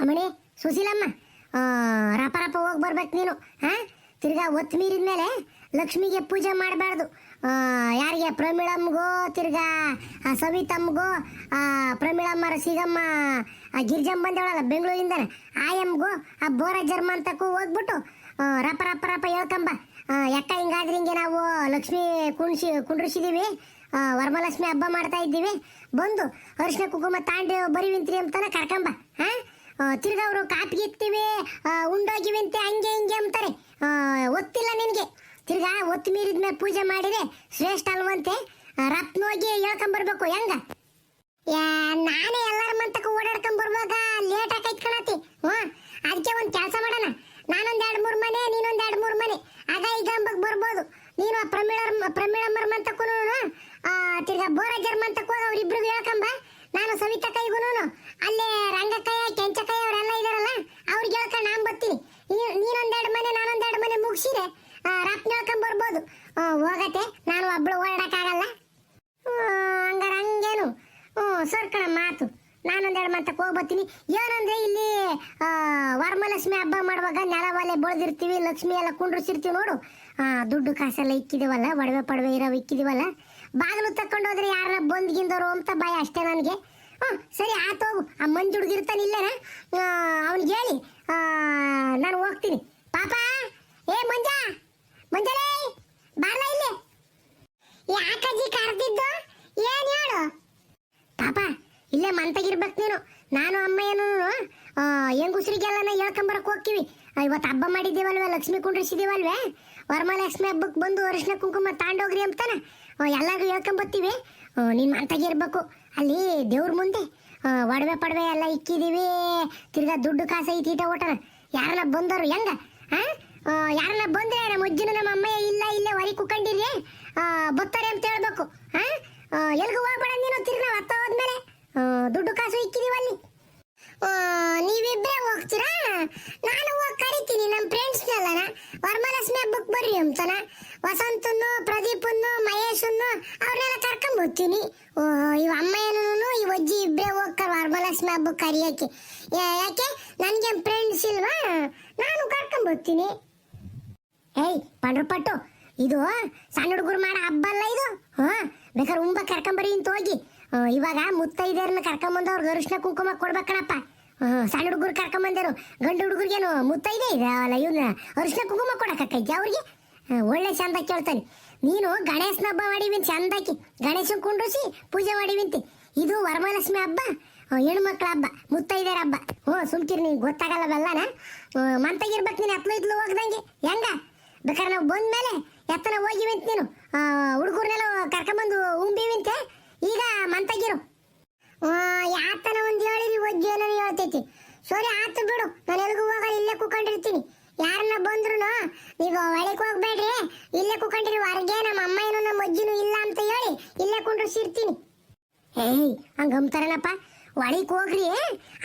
ಅಮ್ಮಣಿ ಸುಶೀಲಮ್ಮ ರಪ ರಪ ಹೋಗಿ ಬರ್ಬೇಕು ನೀನು ಹಾ ತಿರ್ಗಾ ಒತ್ತು ಮೀರಿದ ಮೇಲೆ ಲಕ್ಷ್ಮಿಗೆ ಪೂಜೆ ಮಾಡಬಾರ್ದು. ಯಾರಿಗೆ? ಪ್ರಮೀಳಮ್ಮಗೋ ತಿರ್ಗಾ ಸವಿತಮ್ಮಗೋ ಆ, ಪ್ರಮೀಳಮ್ಮರ ಸಿಗಮ್ಮ ಗಿರ್ಜಮ್ಮ ಬಂದವಳಲ್ಲ ಬೆಂಗಳೂರಿಂದನ ಆಯಮ್ಗೋ ಆ ಬೋರ ಜರ್ಮ ಅಂತಕ್ಕೂ ಹೋಗ್ಬಿಟ್ಟು ರಪ ರಪ ರಪ ಹೇಳ್ಕಂಬ. ಯಾಕ ಹಿಂಗಾದ್ರೆ ಹಿಂಗೆ ನಾವು ಲಕ್ಷ್ಮಿ ಕುಣ್ಸಿ ಕುಂಡ್ರಿಸಿದ್ದೀವಿ ವರಮಲಕ್ಷ್ಮಿ ಹಬ್ಬ ಮಾಡ್ತಾ ಇದ್ದೀವಿ. ಬಂದು ಅರಿಶಿನ ಕುಂಕುಮ ತಾಂಡಿ ಬರಿವಿಂತ್ರಿ ಅಂತಾನೆ ಕರ್ಕಂಬ ಹಾ ಆ, ಕಾಪಿ ಆ, ಉಂಡೋಗಿವಿ ಅಂತ ಹಂಗೆ ಹಿಂಗೆ ಅಂತಾರೆ. ಒತ್ತಿಲ್ಲ ನಿನಗೆ. ತಿರ್ಗಾ ಒತ್ತು ಮೀರಿದ ಮೇಲೆ ಪೂಜೆ ಮಾಡಿದ್ರೆ ಶ್ರೇಷ್ಠ ಅಲ್ವಂತೆ. ರತ್ನ ಹೋಗಿ ಹೇಳ್ಕೊಂಬರ್ಬೇಕು ಹೆಂಗ? ನಾನೇ ಎಲ್ಲರ ಮಂತಕ್ಕೆ ಓಡಾಡ್ಕೊಂಡ್ ಬರ್ಬೇಕ ಲೇಟ್ ಆಕೈತ್ ಕಣತಿ ಹ್ಞೂ ಅದಕ್ಕೆ ಒಂದು ಕೆಲಸ ಮಾಡೋಣ ನಾನೊಂದ್ ಎರಡು ಮೂರು ಮನೆ ನೀನೊಂದ್ ಎರಡು ಮೂರು ಮನೆ ಆಗ ಈಗ ಅಂಬಕ್ ಬರ್ಬೋದು ನೀನು ಆ ಪ್ರಮೀಳ ಪ್ರಮೀಳಮ್ಮರ ಮಂತಕ್ಕೂ ತಿರ್ಗಾ ಬೋರಾಜರ್ ಮಂತಕ್ಕೂ ಹೋಗಿ ಅವ್ರಿಬ್ರಿಗೂ ಹೇಳ್ಕೊಂಬ ನಾನು ಸವಿತಾ ಕೈಗೂನು ಅಲ್ಲೇ ರಂಗಕ್ಕಯ್ಯ ಕೆಂಚಕ್ಕಯ್ಯ ಅವರೆಲ್ಲ ಇದಾರಲ್ಲ ಅವ್ರಿಗೆ ಹೇಳ್ಕೊಂಡು ನಾನು ಬರ್ತೀನಿ ನೀ- ನೀನೊಂದೆರಡು ಮನೆ ನಾನೊಂದೆರಡು ಮನೆ ಮುಗಿಸಿರೆ ರಪ್ನ ಹೇಳ್ಕೊಂಡ್ ಬರ್ಬೋದು ಆ, ಹೋಗತ್ತೆ ನಾನು ಒಬ್ಳು ಓಡಾಡಕ್ಕಾಗಲ್ಲ ಹಂಗಾರ ಹಂಗೇನು ಹ್ಞೂ ಸರ್ಕಣ ಮಾತು. ನಾನೊಂದೆರಡು ಮಾತಕ್ಕೆ ಹೋಗ್ಬತ್ತೀನಿ. ಏನಂದ್ರೆ ಇಲ್ಲಿ ವರಮಲಕ್ಷ್ಮಿ ಹಬ್ಬ ಮಾಡುವಾಗ ನೆಲ ಒಲೆ ಬೆಳೆದಿರ್ತೀವಿ, ಲಕ್ಷ್ಮಿ ಎಲ್ಲ ಕುಂಡ್ರಿಸಿರ್ತೀವಿ ನೋಡು. ದುಡ್ಡು ಕಾಸೆಲ್ಲ ಇಕ್ಕಿದೀವಲ್ಲ, ಒಡವೆ ಪಡವೆ ಇರೋ ಇಕ್ಕಿದೀವಲ್ಲ. ಬಾಗಿಲು ತಕೊಂಡು ಹೋದ್ರೆ ಯಾರ ಬಂದ್ಗಿಂದವರು ಅಂತ ಭಯ ಅಷ್ಟೇ ನನಗೆ. ಹ್ಞೂ ಸರಿ ಆತೋಗು ಆ ಮಂಜು ಹುಡುಗಿರ್ತಾನೆ ಇಲ್ಲೇನ? ಅವ್ನಿಗೆ ಹೇಳಿ ಆ, ನಾನು ಹೋಗ್ತೀನಿ ಪಾಪ ಏ ಮಂಜ ಮಂಜಲೇ ಬಾರ್ಲ ಇಲ್ಲಿ ಯಾಕಜ್ಜಿ ಕರೆದಿದ್ದು ಏನ್ ಹೇಳು ಪಾಪ ಇಲ್ಲೇ ಮಂತಾಗಿರ್ಬೇಕು ನೀನು ನಾನು ಅಮ್ಮ ಏನು ಹೆಂಗುಸ್ರಿಗೆಲ್ಲ ಹೇಳ್ಕೊಂಬರಕ್ ಹೋಗ್ತೀವಿ ಆ, ಇವತ್ತು ಹಬ್ಬ ಮಾಡಿದ್ದೀವಲ್ವೇ? ಲಕ್ಷ್ಮಿ ಕುಂಡ್ರಿಸಿದೀವಲ್ವೇ ವರಮಹಾಲಕ್ಷ್ಮಿ ಹಬ್ಬಕ್ಕೆ ಬಂದು ಅರಿಶಿನ ಕುಂಕುಮ ತಾಂಡೋಗ್ರಿ ಅಂತಾನೆ? ಎಲ್ಲರೂ ಹೇಳ್ಕೊಂಬತ್ತೀವಿ. ನೀನು ಮಾತಾಗಿರ್ಬೇಕು ಅಲ್ಲಿ ದೇವ್ರ ಮುಂದೆ ಒಡವೆ ಪಡವೆ ಎಲ್ಲ ಇಕ್ಕಿದೀವಿ. ತಿರ್ಗಾ ದುಡ್ಡು ಕಾಸು ಐತಿ ಈಟ ಓಟನ ಯಾರನ್ನ ಬಂದರು ಹೆಂಗ? ಯಾರನ್ನ ಬಂದ್ರೆ ನಮ್ಮ ಅಜ್ಜನ ನಮ್ಮ ಅಮ್ಮ ಇಲ್ಲ, ಇಲ್ಲೇ ಹೊರಿ ಕುಕ್ಕಂಡಿರಿ ಬರ್ತಾರೆ ಅಂತ ಹೇಳ್ಬೇಕು. ಎಲ್ಗೂ ಹೋಗ್ಬೇಡ ನೀನು ತಿರ್ಗ ನಾವು ಹತ್ತ ಹೋದ್ಮೇಲೆ ದುಡ್ಡು ಕಾಸು ಇಕ್ಕಿದೀವಲ್ಲಿ. ನೀವಿಬ್ರೇ ಹೋಗ್ತೀರಾ? ನಾನು ಹೋಗಿ ಕರಿತೀನಿ ನಮ್ಮ ಫ್ರೆಂಡ್ಸ್ನೆಲ್ಲನ ವರಮಹಾಲಕ್ಷ್ಮಿ ಬುಕ್ ಬರ್ರಿ ಅಂತಾನ. ವಸಂತನ್ನು, ಪ್ರದೀಪನ್ನು, ಮಹೇಶನ್ನು ಅವ್ರನ್ನೆಲ್ಲ ಕರ್ಕೊಂಡ್ ಬರ್ತೀನಿ ಇವ್ ಅಮ್ಮಯ್ಯನೂ ಈ ಅಜ್ಜಿ ಇಬ್ಬರೇ ಹೋಗ್ತಾರೆ ವರ್ಮಲಕ್ಷ್ಮಿ ಹಬ್ಬಕ್ಕೆ ಕರಿಯೋಕೆ ಯಾಕೆ? ನನಗೆ ಫ್ರೆಂಡ್ಸ್ ಇಲ್ವಾ? ನಾನು ಕರ್ಕೊಂಡ್ ಬರ್ತೀನಿ ಏಯ್ ಪಂಡ್ರಪಟ್ಟು ಇದು, ಸಣ್ಣ ಹುಡುಗರು ಮಾಡೋ ಹಬ್ಬ ಅಲ್ಲ ಇದು? ಹಾ, ಬೇಕಾದ್ರೆ ಉಂಬ ಕರ್ಕೊಂಬರಿ ಅಂತ ಹೋಗಿ. ಇವಾಗ ಮುತ್ತೈದೆಯರನ್ನ ಕರ್ಕೊಂಬಂದು ಅವ್ರಿಗೆ ಅರಿಶಿನ ಕುಂಕುಮ ಕೊಡ್ಬೇಕಣಪ್ಪ. ಸಣ್ಣ ಹುಡುಗರು ಕರ್ಕೊಂಬಂದರು. ಗಂಡು ಹುಡುಗರಿಗೇನು ಮುತ್ತೈದೆ ಇದೆ ಅಲ್ಲ ಇವನ್ನ ಅರಿಶಿನ ಕುಂಕುಮ ಕೊಡಕ್ಕೈತಿ ಅವ್ರಿಗೆ? ಒಳ್ಳೆ ಚಂದ ಕೇಳ್ತಾನೆ. ನೀನು ಗಣೇಶನ ಹಬ್ಬ ಮಾಡಿವಿ ಚಂದಾಕಿ. ಗಣೇಶನ ಕುಂಡ್ರಿಸಿ ಪೂಜೆ ಮಾಡಿವಿಂತಿ ಇದು ವರಮಹಾಲಕ್ಷ್ಮಿ ಹಬ್ಬ ಹೆಣ್ಮಕ್ಳ ಹಬ್ಬ, ಮುತ್ತೈದೆಯರ ಹಬ್ಬ. ಹ್ಞೂ, ಸುಮ್ಕಿರಿ ಗೊತ್ತಾಗಲ್ಲ ಗೊತ್ತಾಗಲ್ಲವೆಲ್ಲನ ಮಂತಾಗಿರ್ಬೇಕು ನೀನು ಹತ್ಲು ಇದ್ಲು ಹೋಗ್ದಂಗೆ. ಹೆಂಗ? ಬೇಕಾದ್ರೆ ನಾವು ಬಂದ್ಮೇಲೆ ಎತ್ತನ ಹೋಗಿವಿಂತ ನೀನು. ಹುಡುಗರ್ನೆಲ್ಲ ಕರ್ಕೊಂಬಂದು ಉಂಬಿವಿಂತೆ? ಈಗ ಮಂತಗಿರು. ಯಾತನ ಒಂದು ಹೇಳಿರಿ ಒಜ್ಜಿ ಏನೋ ಹೇಳ್ತೈತಿ ಸೋರಿ, ಆತು ಬಿಡು. ನಾನು ಎಲ್ಗೂ ಹೋಗಲ್ಲ, ಇಲ್ಲೇ ಕುಕೊಂಡಿರ್ತೀನಿ. ಯಾರನ್ನ ಬಂದ್ರು ನೀವು ಒಳಗೆ ಹೋಗ್ಬೇಡ್ರಿ. ಇಲ್ಲೇ ಕುಕೊಂಡಿರಿ ಹೊರಗೆ ನಮ್ಮ ಅಮ್ಮ ನಮ್ಮ ಅಜ್ಜಿನೂ ಇಲ್ಲ ಅಂತ ಹೇಳಿ ಇಲ್ಲೇ ಕುಂಡ್ರಿಸಿರ್ತೀನಿ ಏಯ್ ಹಂಗ ಅಂತಾರಲ್ಲಪ್ಪ ಒಳಗೆ ಹೋಗ್ರಿ.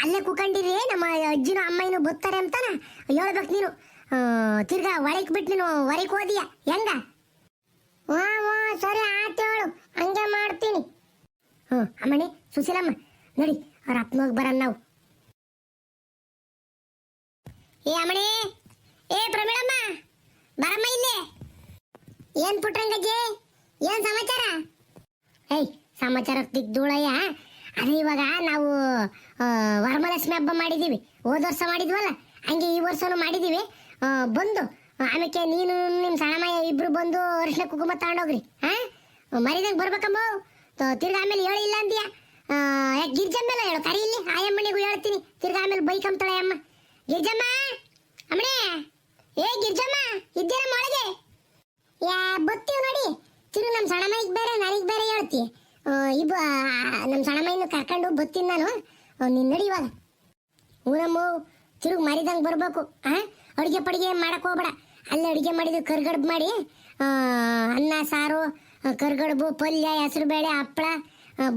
ಅಲ್ಲೇ ಕುತ್ಕೊಂಡಿರಿ ನಮ್ಮ ಅಜ್ಜಿನ ಅಮ್ಮನೂ ಬತ್ತಾರೆ ಅಂತಾನ. ಹೇಳ್ಬೇಕು ನೀನು. ತಿರ್ಗಾ ಒಳಗೆ ಬಿಟ್ಟು ನೀನು ಹೊರಗೆ ಓದಿಯಾ ಹೆಂಗ? ಹ್ಞೂ ಸರಿ, ಆತು ಹೇಳು. ಹಂಗೆ ಮಾಡ್ತೀನಿ. ಹ್ಞೂ ಅಮ್ಮಣಿ ಸುಶೀಲಮ್ಮ ನೋಡಿ ಅವ್ರ ಅಪ್ಪನ ಹೋಗಿ ಬರೋಣ ನಾವು. ಏ ಅಮ್ಮಣಿ ಏ ಪ್ರಮೀಳಮ್ಮ ಬರಮ್ಮ ಇಲ್ಲಿ. ಏನ್ ಪುಟ್ರಂಗಜ್ಜಿ ಏನ್ ಸಮಾಚಾರ? ಏಯ್ ಸಮಾಚಾರ ದಿಗ್ಧೂಳಯ್ಯ ಅದೇ ಇವಾಗ ನಾವು ಆ, ವರಮಹಾಲಕ್ಷ್ಮಿ ಹಬ್ಬ ಮಾಡಿದೀವಿ. ಹೋದ ವರ್ಷ ಮಾಡಿದ್ವಲ್ಲ ಹಂಗೆ ಈ ವರ್ಷನೂ ಮಾಡಿದೀವಿ. ಆ, ಬಂದು ಆಮೇಲೆ ನೀನು ನಿಮ್ಮ ಸಣ್ಣಮಯ್ಯ ಇಬ್ರು ಬಂದು ಅರಿಶಿನ ಕುಂಕುಮ ತಗೊಂಡೋಗ್ರಿ ಹಾ? ಮರಿದಂಗೆ ಬರ್ಬೇಕಮ್ಮ ತ- ತಿರ್ಗಾ ಆಮೇಲೆ ಹೇಳಿಲ್ಲ ಅಂದ್ಯಾ? ಆ, ಯಾಕೆ ಗಿರ್ಜಮ್ಮೆಲ್ಲ ಹೇಳು. ಕರಿ ಇಲ್ಲಿ ಆಯಮ್ಮನಿಗೂ ಹೇಳ್ತೀನಿ. ತಿರ್ಗಾ ಆಮೇಲೆ ಬೈಕ್ ಅಮ್ಮ. ಗಿರ್ಜಮ್ಮ ಅಮ್ಮಣೆ ಏ ಗಿರ್ಜಮ್ಮ ಇದ್ದೀರಮ್ಮ ಒಳಗೆ? ಯಾ ಬತ್ತೀವಿ ನೋಡಿ. ತಿರು ನಮ್ಮ ಸಣ್ಣಮ್ಮನಿಗೆ ಬೇರೆ ನನಗೆ ಬೇರೆ ಹೇಳ್ತಿ. ಇಬ್ಬ ನಮ್ಮ ಸಣ್ಣಮ್ಮನ ಕರ್ಕೊಂಡು ಬತ್ತೀನಿ ನಾನು. ನೀನು ನಡಿ ಇವಾಗ. ಊನಮ್ಮ ತಿರುಗಿ ಮರಿದಂಗೆ ಬರಬೇಕು. ಹಾಂ ಅಡುಗೆ ಪಡಿಗೆ ಮಾಡಕ್ಕೆ ಹೋಗ್ಬೇಡ. ಅಲ್ಲೇ ಅಡುಗೆ ಮಾಡಿದ್ದು ಕರ್ಗಡ್ಬು ಮಾಡಿ ಅನ್ನ ಸಾರು ಕರ್ಗಡ್ಬು ಪಲ್ಯ, ಹೆಸರು ಬೇಳೆ ಹಪ್ಪಳ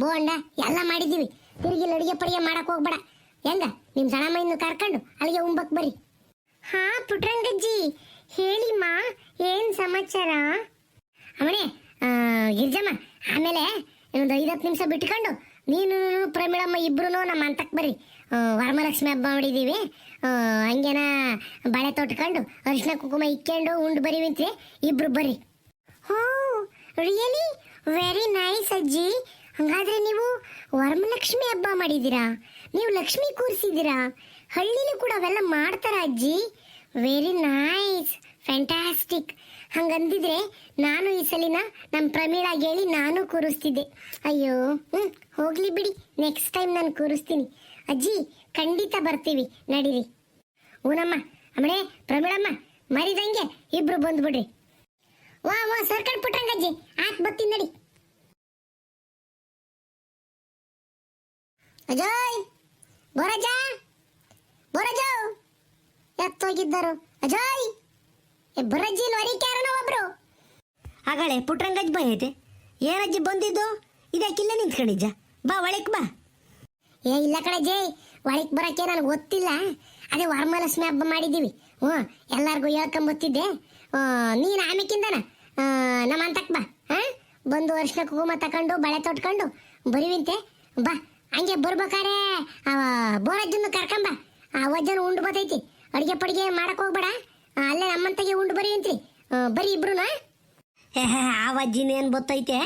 ಬೋಂಡ ಎಲ್ಲ ಮಾಡಿದ್ದೀವಿ. ತಿರುಗಿ ಅಡುಗೆ ಪಡಿಗೆ ಮಾಡಕ್ಕೆ ಹೋಗ್ಬೇಡ. ಹೆಂಗ? ನಿಮ್ಮ ಸಣ್ಣಮ್ಮನ ಕರ್ಕೊಂಡು ಅಲ್ಲಿಗೆ ಉಂಬಕ್ ಬರ್ರಿ. ಹಾ, ಪುಟ್ರಂಗಜ್ಜಿ. ಹೇಳಿಮ್ಮ, ಏನ್ ಸಮಾಚಾರ? ಅವನೇ ಗಿರ್ಜಮ್ಮ, ಆಮೇಲೆ ಒಂದು ಐದತ್ತು ನಿಮಿಷ ಬಿಟ್ಕೊಂಡು ನೀನು ಪ್ರಮೀಳಮ್ಮ ಇಬ್ರು ನಮ್ಮ ಅಂತಕ್ಕೆ ಬರ್ರಿ. ವರಮಲಕ್ಷ್ಮಿ ಹಬ್ಬ ಮಾಡಿದ್ದೀವಿ ಹಂಗೇನ ಬಳೆ ತೊಟ್ಕೊಂಡು ಅರಿಶಿನ ಕುಂಕುಮ ಇಕ್ಕೊಂಡು ಉಂಡು ಬರೀವಿಂತ್ರಿ ಇಬ್ರು ಬರ್ರಿ. ಹೋ ರಿಯಲಿ ವೆರಿ ನೈಸ್ ಅಜ್ಜಿ. ಹಾಗಾದ್ರೆ ನೀವು ವರಮಲಕ್ಷ್ಮಿ ಹಬ್ಬ ಮಾಡಿದ್ದೀರಾ? ನೀವು ಲಕ್ಷ್ಮಿ ಕೂರಿಸಿದ್ದೀರಾ? ಹಳ್ಳಿಲೂ ಕೂಡ ಅವೆಲ್ಲ ಮಾಡ್ತಾರ ಅಜ್ಜಿ. ವೆರಿ ನೈಸ್ ಫ್ಯಾಂಟಾಸ್ಟಿಕ್ ಹಂಗಂದಿದ್ರೆ ನಾನು ಈ ಸಲಿನ ನಮ್ಮ ಪ್ರಮೀಳಾಗಿ ಹೇಳಿ ನಾನು ಕೂರಿಸ್ತಿದ್ದೆ. ಅಯ್ಯೋ ಹ್ಞೂ ಹೋಗ್ಲಿ ಬಿಡಿ. ನೆಕ್ಸ್ಟ್ ಟೈಮ್ ನಾನು ಕೂರಿಸ್ತೀನಿ. ಅಜ್ಜಿ, ಖಂಡಿತ ಬರ್ತೀವಿ. ನಡೀರಿ. ಊನಮ್ಮ ಅಮ್ಮಳೆ ಪ್ರಮೀಳಮ್ಮ, ಮರಿದಂಗೆ ಇಬ್ರು ಬಂದ್ಬಿಡ್ರಿ. ವಾ ವಾ, ಸರ್ಕಲ್ ಪುಟ್ಟಂಗಜ್ಜಿ ಆತ್ ಬತ್ತೀನಿ ನಡಿ. ಅಜಯ್, ಬೋರಜ ಎತ್ತ ಎತ್ತೋಗಿದ್ದರು. ಅಜಯ್ ಬರಜ್ಜಿ ಲೊರಿಕ್ಯಾರನ ಒಬ್ರು. ಆಗಳೇ ಪುಟ್ರಂಗಜ್ಜಿ ಬಂದೈತೆ ಏನಜ್ಜಿ ಬಂದಿದ್ದು? ಇದಕ್ಕಿಲ್ಲ ನಿಂತ್ಕೊಂಡಿಜ್ಜ ಬಾ, ಒಳಕ್ ಬಾ. ಏ, ಇಲ್ಲ ಜೈ ಒಳಕ್ ಬರಕ್ಕೆ ನನಗೆ ಗೊತ್ತಿಲ್ಲ. ಅದೇ ವರಮಹಾಲಕ್ಷ್ಮಿ ಹಬ್ಬ ಮಾಡಿದ್ದೀವಿ. ಹ್ಞೂ ಎಲ್ಲರಿಗೂ ಹೇಳ್ಕೊಂಬತ್ತಿದ್ದೆ. ನೀನು ಆಮೇಕಿಂದನ? ನಮ್ಮ ಅಂತಕ್ ಬಾ ಹಾ ಬಂದು ಅರ್ಶಿನ ಕುಕುಮ ತಕೊಂಡು, ಬಳೆ ತೊಟ್ಕೊಂಡು ಬರಿವಿಂತೆ ಬಾ. ಹಂಗೆ ಬರ್ಬೇಕಾರೆ ಬೋರಜ್ಜನ್ನು ಕರ್ಕೊಂಬಾ ಆ ವಜ್ಜನ ಉಂಡು ಬತೈತಿ ಅಡುಗೆ ಪಡಿಗೆ ಮಾಡಕ್ ಹೋಗ್ಬೇಡ. ಅಲ್ಲೇ ನಮ್ಮಂತಗೆ ಉಂಡು ಬರುವಿಂತ್ರಿ ಬರೀ ಇಬ್ರುನ? ಆ ವಜ್ಜಿನ ಏನು ಬತ್ತೈತೆ?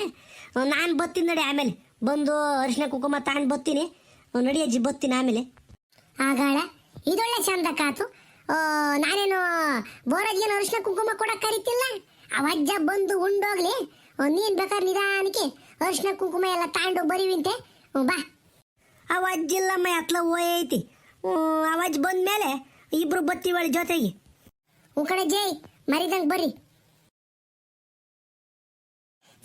ನಾನು ಬತ್ತೀನಿ ನಡಿ ಆಮೇಲೆ. ಬಂದು ಅರಿಶಿನ ಕುಕುಮ ತಗೊಂಡು ಬತ್ತೀನಿ. ನಡಿ ಅಜ್ಜಿ, ಬತ್ತೀನಿ ಆಮೇಲೆ. ಆಗಾಳ ಇದೊಳ್ಳೆ ಚಂದ ಕಾತು. ನಾನೇನು ಬೋರಜ್ಜನ ಅರಿಶಿನ ಕುಂಕುಮ ಕೊಡಕ್ ಕರಿತಿಲ್ಲ? ಅವಜ್ಜ ಬಂದು ಉಂಡೋಗ್ಲಿ. ನೀನ್ ಬೇಕಾದ್ರೆ ನಿಧಾನಕ್ಕೆ ಅರಿಶಿನ ಕುಂಕುಮ ಎಲ್ಲ ತಾಂಡು ಬರೀವಿಂತೆ. ಬಾ. ಅವಜ್ಜಿಲ್ಲಮ್ಮ ಅತ್ಲ ಓಯೈತಿ ಅವಜ್ಜಿ ಬಂದ್ಮೇಲೆ ಇಬ್ರು ಬತ್ತಿವಳಿ ಜೊತೆಗೆ. ಉ ಕಡೆ ಜೈ. ಮರಿದಂಗ್ ಬರ್ರಿ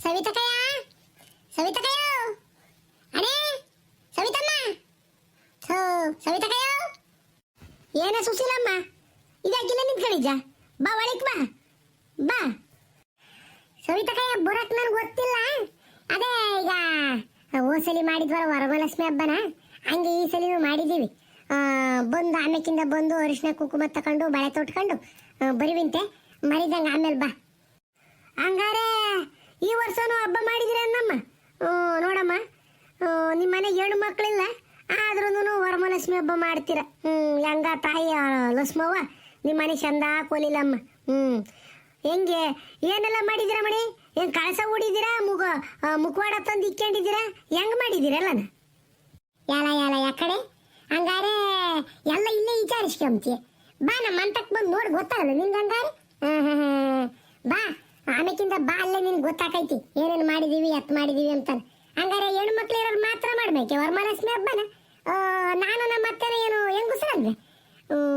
ಸವಿತಕಯ್ಯ ಸವಿತಕಯ್ಯ ಏನ ಸುಶೀಲಮ್ಮ? ಇದಾಕಿಲ್ಲ ನಿಂತ್ಕೊಂಡಿದ್ದ ಬಾ ಒಳಕ್ ಬಾ. ಬಾ. ಸವಿತಕಯ್ಯ ಬರಕ್ ನನ್ಗೆ ಗೊತ್ತಿಲ್ಲ. ಅದೇ ಈಗ ಓಸಲಿ ಸಲಿ ಮಾಡಿದ್ವಲ್ಲ ವರಮಹಾಲಕ್ಷ್ಮಿ ಹಬ್ಬನ? ಹಂಗೆ ಈ ಸಲಿನೂ ಮಾಡಿದ್ದೀವಿ ಬಂದು ಆಮೇಕಿಂದ ಬಂದು ಅರಿಶಿನ ಕುಂಕುಮ ತಕೊಂಡು ಬಳೆ ತೊಟ್ಕೊಂಡು ಬರಿವಿಂತೆ ಮರಿದಂಗೆ ಆಮೇಲೆ ಬಾ. ಹಂಗಾರೆ ಈ ವರ್ಷನೂ ಹಬ್ಬ ಮಾಡಿದಿರ ನಮ್ಮ? ನೋಡಮ್ಮ. ನಿಮ್ಮ ಮನೆಗೆ ಹೆಣ್ಣು ಮಕ್ಕಳಿಲ್ಲ ಆದ್ರೂ ವರಮಹಾಲಕ್ಷ್ಮಿ ಹಬ್ಬ ಮಾಡ್ತೀರ. ಹ್ಮ್, ಹೆಂಗ ತಾಯಿ ಲಕ್ಷ್ಮವ್ವ? ನಿಮ್ಮ ಮನೆ ಚಂದ ಕೊಲಿಲಮ್ಮ. ಹ್ಮ್. ಹೆಂಗೆ? ಏನೆಲ್ಲ ಮಾಡಿದಿರ ಮಣಿ? ಏನ್ ಕಳಸ ಓಡಿದಿರಾ ಮುಗ ಮುಖವಾಡ ತಂದು ಇಕ್ಕೊಂಡಿದ್ದೀರಾ ಹೆಂಗ್ ಮಾಡಿದ್ದೀರಲ್ಲನ ಯಾಲ ಯಾಲ ಯಾಕಡೆ ಹಂಗಾರೆ ಎಲ್ಲ ಇಲ್ಲೇ ವಿಚಾರಿಸ್ಕೊಂತಿ ಬಾ ನಮ್ಮ ಅಂತಕ್ ಬಂದು ನೋಡಿ ಗೊತ್ತಾಗಲ್ಲ ನಿನ್ಗೆ ಹಂಗಾರೆ. ಬಾ, ಆಮೇಕಿಂದ ಬಾ ಅಲ್ಲೇ ನಿನ್ಗೆ ಗೊತ್ತಾಕೈತಿ. ಏನೇನು ಮಾಡಿದೀವಿ, ಎತ್ ಮಾಡಿದೀವಿ ಅಂತ ಹಂಗಾರೆ ಹೆಣ್ಣು ಮಕ್ಳು ಇರೋರು ಮಾತ್ರ ಮಾಡ್ಬೇಕೆ? ವರಮಹಾಲಕ್ಷ್ಮಿ ಹಬ್ಬನ? ನಾನು ನಮ್ಮ ಅತ್ತೆನೇ ಏನು ನೀನು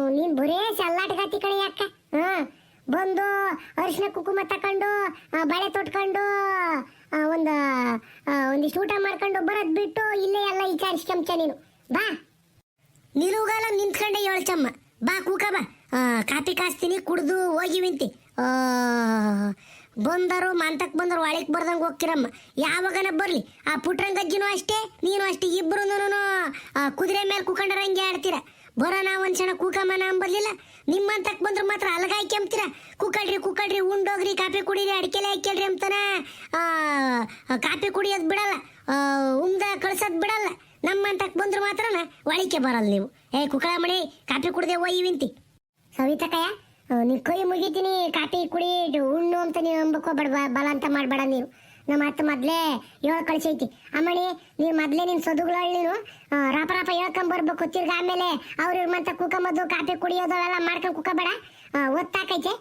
ನೀನ್ ಬರೇ ಸಲ್ಲಾಟಗಾತಿ ಕಡೆ ಯಾಕ? ಹಾಂ ಬಂದು ಅರಿಶಿನ ಕುಕುಮ ತಕೊಂಡು ಬಳೆ ತೊಟ್ಕೊಂಡು ಒಂದು ಒಂದಿಷ್ಟು ಊಟ ಮಾಡ್ಕೊಂಡು ಬರೋದ್ ಬಿಟ್ಟು ಇಲ್ಲೇ ಎಲ್ಲ ವಿಚಾರಿಸ್ಕೊಂಬ ನೀನು. ಬಾ. ನಿಲುಗಾಲ ನಿಂತ್ಕೊಂಡೆ ಚಮ್ಮ. ಬಾ ಕೂಕ ಬಾ. ಕಾಪಿ ಕಾಸ್ತೀನಿ ಹೋಗಿ ಹೋಗಿವಿಂತಿ ಆ, ಬಂದರು ಮಂತಕ್ ಬಂದರು ಒಳಕ್ ಬರ್ದಂಗ ಹೋಗ್ತಿರಮ್ಮ. ಯಾವಾಗನ ಬರ್ಲಿ. ಆ ಪುಟ್ರಂಗಜ್ಜಿನೂ ಅಷ್ಟೇ ನೀನು ಅಷ್ಟೇ ಇಬ್ರು ಕುದುರೆ ಮೇಲೆ ಕುಕೊಂಡ್ರ ಹಂಗೆ ಆಡ್ತೀರ. ಬರೋಣ ಒಂದ್ ಕ್ಷಣ ಕೂಕಮ್ಮನ ಅಂಬರ್ಲಿಲ್ಲ ನಿಮ್ಮಂತಕ್ ಬಂದ್ರು ಮಾತ್ರ ಅಲಗಾಯ್ಕೆಂಬ್ತೀರ ಕುಕ್ಕಳ್ರಿ ಕುಕ್ಕಳ್ರಿ ಉಂಡೋಗ್ರಿ ಕಾಫಿ ಕುಡೀರಿ ಅಡಿಕೆಲೆ ಹಾಕ್ಯಳ್ರಿ ಅಂತಾನ ಕಾಪಿ ಕುಡಿಯೋದ್ ಬಿಡಲ್ಲ. ಆ, ಉಮ್ದ ಕಳ್ಸೋದ್ ಬಿಡಲ್ಲ. ನಮ್ಮಂತಕ್ ಬಂದ್ರು ಮಾತ್ರನ ಒಳಿಕೆ ಬರಲ್ಲ ನೀವು. ಏ ಕುಕ್ಕಳಮಣಿ ಕಾಫಿ ಕುಡ್ದೆ ಒಯ್ಯಿವಿಂತಿ ಸವಿತಕಯ್ಯ ನೀ ಕೈ ಮುಗಿತೀನಿ ಕಾಪಿ ಕುಡಿ ಉಣ್ಣು ಅಂತ ನೀವು ಅಂಬಕೋಬೇಡ ಬಲ ಅಂತ ಮಾಡಬೇಡ ನೀವು ನಮ್ಮ ಅತ್ತ ಮೊದಲೇ ಹೇಳ ಕಳಿಸೈತಿ ಅಮ್ಮಣಿ ನೀನು ಮೊದಲೇ ನಿನ್ ಸೊದುಗಳು ನೀನು ರಾಪ ರಾಪ ಹೇಳ್ಕೊಂಬರ್ಬೇಕು ತಿರ್ಗ ಆಮೇಲೆ ಅವ್ರ ಇವ್ರ ಮಂತ ಕಾಫಿ ಕುಡಿಯೋದು ಮಾಡ್ಕೊಂಡ್ ಕುಕ್ಕಬೇಡ ಒತ್ತಾಕೈತೆ.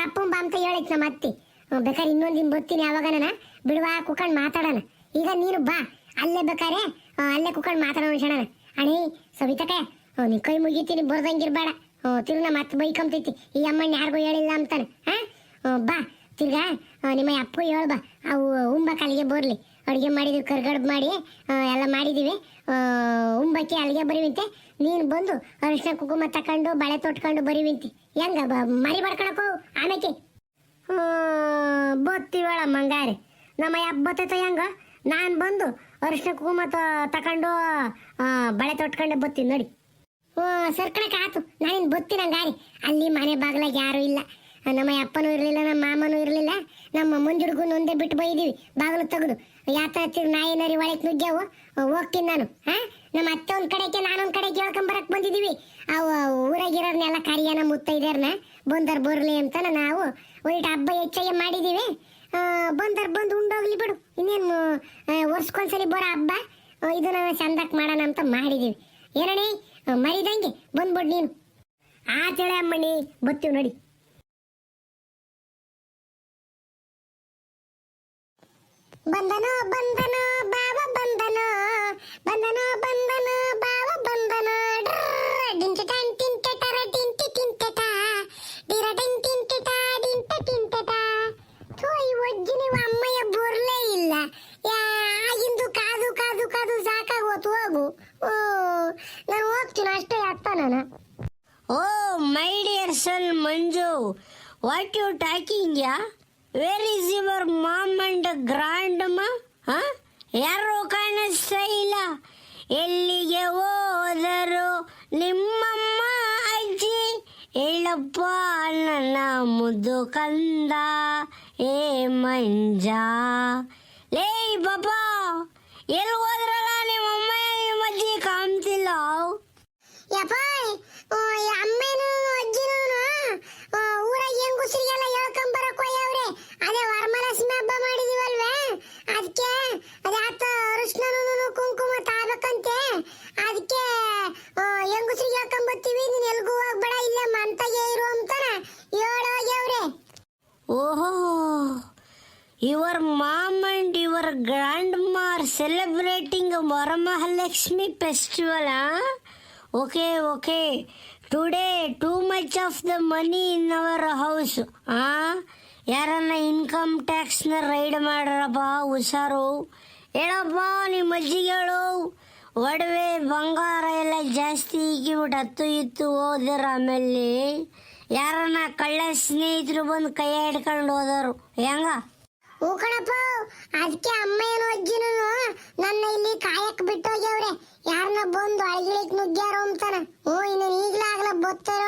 ರಪ್ಪಂಬ ಅಂತ ಹೇಳೈತಿ ನಮ್ಮ ಅತ್ತಿ. ಬೇಕಾದ್ರೆ ಇನ್ನೊಂದು ದಿನ ಬರ್ತೀನಿ ಯಾವಾಗ ನಾನು. ಬಿಡುವ ಕುಕ್ಕಂಡ್ ಮಾತಾಡೋಣ. ಈಗ ನೀನು ಬಾ. ಅಲ್ಲೇ ಬೇಕಾರೆ ಅಲ್ಲೇ ಕುಕ್ಕಂಡ್ ಮಾತಾಡೋಣ ಅಣ್ಣ ಸವಿತಕ್ಕೆ ನೀನು ಕೈ ಮುಗಿತೀನಿ ಬರ್ದಂಗಿರ್ಬೇಡ ತಿರ್ಗ ಮತ್ತೆ ಬೈಕಂತೈತಿ ಈ ಅಮ್ಮಣ್ಣ ಯಾರಿಗೂ ಹೇಳಿಲ್ಲ ಅಂತಾನೆ ಹಾ? ಬಾ. ತಿರ್ಗಾ ನಿಮ್ಮ ಅಪ್ಪು ಹೇಳ್ ಬಾ. ಅವು ಉಂಬ ಅಲ್ಲಿಗೆ ಬರ್ಲಿ. ಅಡುಗೆ ಮಾಡಿದ್ವಿ, ಕರ್ಗಡ್ಬು ಮಾಡಿ ಎಲ್ಲ ಮಾಡಿದೀವಿ. ಉಂಬಕ್ಕೆ ಅಲ್ಲಿಗೆ ಬರೀವಿಂತೆ. ನೀನು ಬಂದು ಅರಿಶಿನ ಕುಕುಮ ತಕೊಂಡು, ಬಳೆ ತೊಟ್ಕೊಂಡು ಬರೀವಿಂತಿ. ಹೆಂಗ ಮರಿ ಬಡ್ಕೊಳಕು ಆಮೇಕೆ. ಬತ್ತಿವಳ ಮಂಗಾರೆ. ನಮ್ಮ ಬತ್ತೈತ ಹೆಂಗ? ನಾನು ಬಂದು ಅರಿಶಿನ ಕುಕುಮ ತಕೊಂಡು ಬಳೆ ತೊಟ್ಕೊಂಡೆ ಬತ್ತೀನಿ, ನೋಡಿ. ಸರ್ಕಣಕ್ಕೆ ಆತು ನಾನಿನ್ ಬತ್ತೀನಿ ಗಾರಿ ಅಲ್ಲಿ ಮನೆ ಬಾಗ್ಲಾಗ ಯಾರು ಇಲ್ಲ. ನಮ್ಮ ಅಪ್ಪನೂ ಇರಲಿಲ್ಲ, ನಮ್ಮ ಮಾಮನೂ ಇರಲಿಲ್ಲ. ನಮ್ಮ ಮುಂಜುಡ್ಗು ಒಂದೇ ಬಿಟ್ಟು ಬೈದೀವಿ. ಬಾಗಿಲು ತೆಗೆದು. ಯಾತ ಹತ್ತಿರ ನಾಯಿ ನರಿ ಒಳಗೆ ನುಗ್ಗ್ಯಾವು. ಹೋಗ್ತೀನಿ ನಾನು. ಹಾ ನಮ್ಮ ಅತ್ತೆ ಒಂದ್ ಕಡೆಗೆ, ನಾನೊಂದ್ ಕಡೆ ಕೇಳ್ಕೊಂಬರಕ್ ಬಂದಿದೀವಿ. ಅವು ಊರಾಗಿರೋರ್ನೆಲ್ಲ ಕರಿಯನ ಮುತ್ತೈದ್ಯಾರನ್ನ ಬಂದರ್ ಬರ್ಲಿ ಅಂತ ನಾವು. ಒಳ್ಳೆ ಹಬ್ಬ ಹೆಚ್ಚಾಗಿ ಮಾಡಿದೀವಿ. ಬಂದರ್ ಬಂದು ಉಂಡೋಗ್ಲಿ ಬಿಡು. ಇನ್ನೇನು ವರ್ಷಕ್ಕೊಂದ್ಸಲಿ ಬರೋ ಹಬ್ಬ. ಇದು ಇದನ್ನ ಚಂದಕ್ ಮಾಡೋಣ ಅಂತ ಮಾಡಿದೀವಿ. ಏನಣಿ? ಮರಿದಂಗೆ ಬಂದ್ಬಿಡ್ ನೀನು. ಆತೇಳೆ ಅಮ್ಮಣ್ಣಿ ಬರ್ತೀವಿ ನೋಡಿ. ಬಂದನೋ ಬಂದನೋ my dear son Manju. What you talking yeah where is your mom and grand ಮಾ ಯಾರು ಕಾಣಿಸ್ತಾ ಇಲ್ಲ? ಎಲ್ಲಿಗೆ ಹೋದರು? ನಿಮ್ಮಮ್ಮ ಅಜ್ಜಿ? ಹೇಳಪ್ಪ, ನನ್ನ ಮುದ್ದು ಕಂದ. ಏ ಮಂಜ. ಲೇ ಬಾಬಾ, ಎಲ್ಲಿ ಹೋದ್ರಲ್ಲ ನಿಮ್ಮಮ್ಮ ನಿಮ್ಮ ಅಜ್ಜಿ ಕಾಣ್ತಿಲ್ಲ ಯಪ್ಪ ಅಮ್ಮನೂ ಅಜ್ಜಿನೂ ಊರಾಗ ಹೆಂಗುಸ್ರಿಗೆಲ್ಲ ಹೇಳ್ಕೊಂಬರಕ್ ಹೋಯವ್ರೆ ಅದೇ ವರಮಹಾಲಕ್ಷ್ಮಿ ಹಬ್ಬ ಮಾಡಿದೀವಲ್ವೇ ಅದಕ್ಕೆ ಅದಾತ ಅರಿಶಿನೂ ಕುಂಕುಮ ತಾಬೇಕಂತೆ ಅದಕ್ಕೆ ಹೆಂಗುಸ್ರಿಗೆ ಹೇಳ್ಕೊಂಬರ್ತೀವಿ ನೀನ್ ಎಲ್ಗೂ ಹೋಗ್ಬೇಡ ಇಲ್ಲೇ ಮಂತಾಗೆ ಇರು ಅಂತಾನ ಹೇಳೋಗ್ಯವ್ರೆ ಓಹೋ your mom and your grand Mar celebrating Varamahalakshmi festival okay okay. Today too much of the money in our house ಆ? ಯಾರನ್ನ ಇನ್ಕಮ್ ಟ್ಯಾಕ್ಸ್ನ ರೈಡ್ ಮಾಡ್ರಪ್ಪ, ಹುಷಾರು? ಹೇಳಪ್ಪ, ನಿಮ್ಮ ಅಜ್ಜಿಗೆ ಹೇಳು ಒಡವೆ, ಬಂಗಾರ ಎಲ್ಲ ಜಾಸ್ತಿ ಈಗಿಬಿಟ್ಟು ಹತ್ತು ಇತ್ತು, ಹೋದ್ರ ಆಮೇಲೆ ಯಾರನ್ನ ಕಳ್ಳ ಸ್ನೇಹಿತರು ಬಂದು ಕೈ ಹಿಡ್ಕೊಂಡು ಹೋದರು, ಹೆಂಗ? ಹೂ ಕಣಪ್ಪ. ಅದಕ್ಕೆ ಏನು ಅಜ್ಜಿನೂ ನನ್ನ ಇಲ್ಲಿ ಕಾಯಕ್ ಬಿಟ್ಟೋಗ್ಯವ್ರೆ. ಯಾರನ್ನ ಬಂದು ಅಳಗಿಳಿಕ್ ನುಗ್ಗ್ಯಾರೋ ಅಂತಾನ. ಓ ಇನ್ನು ಈಗ್ಲಾಗ್ಲ ಬತ್ತಾರ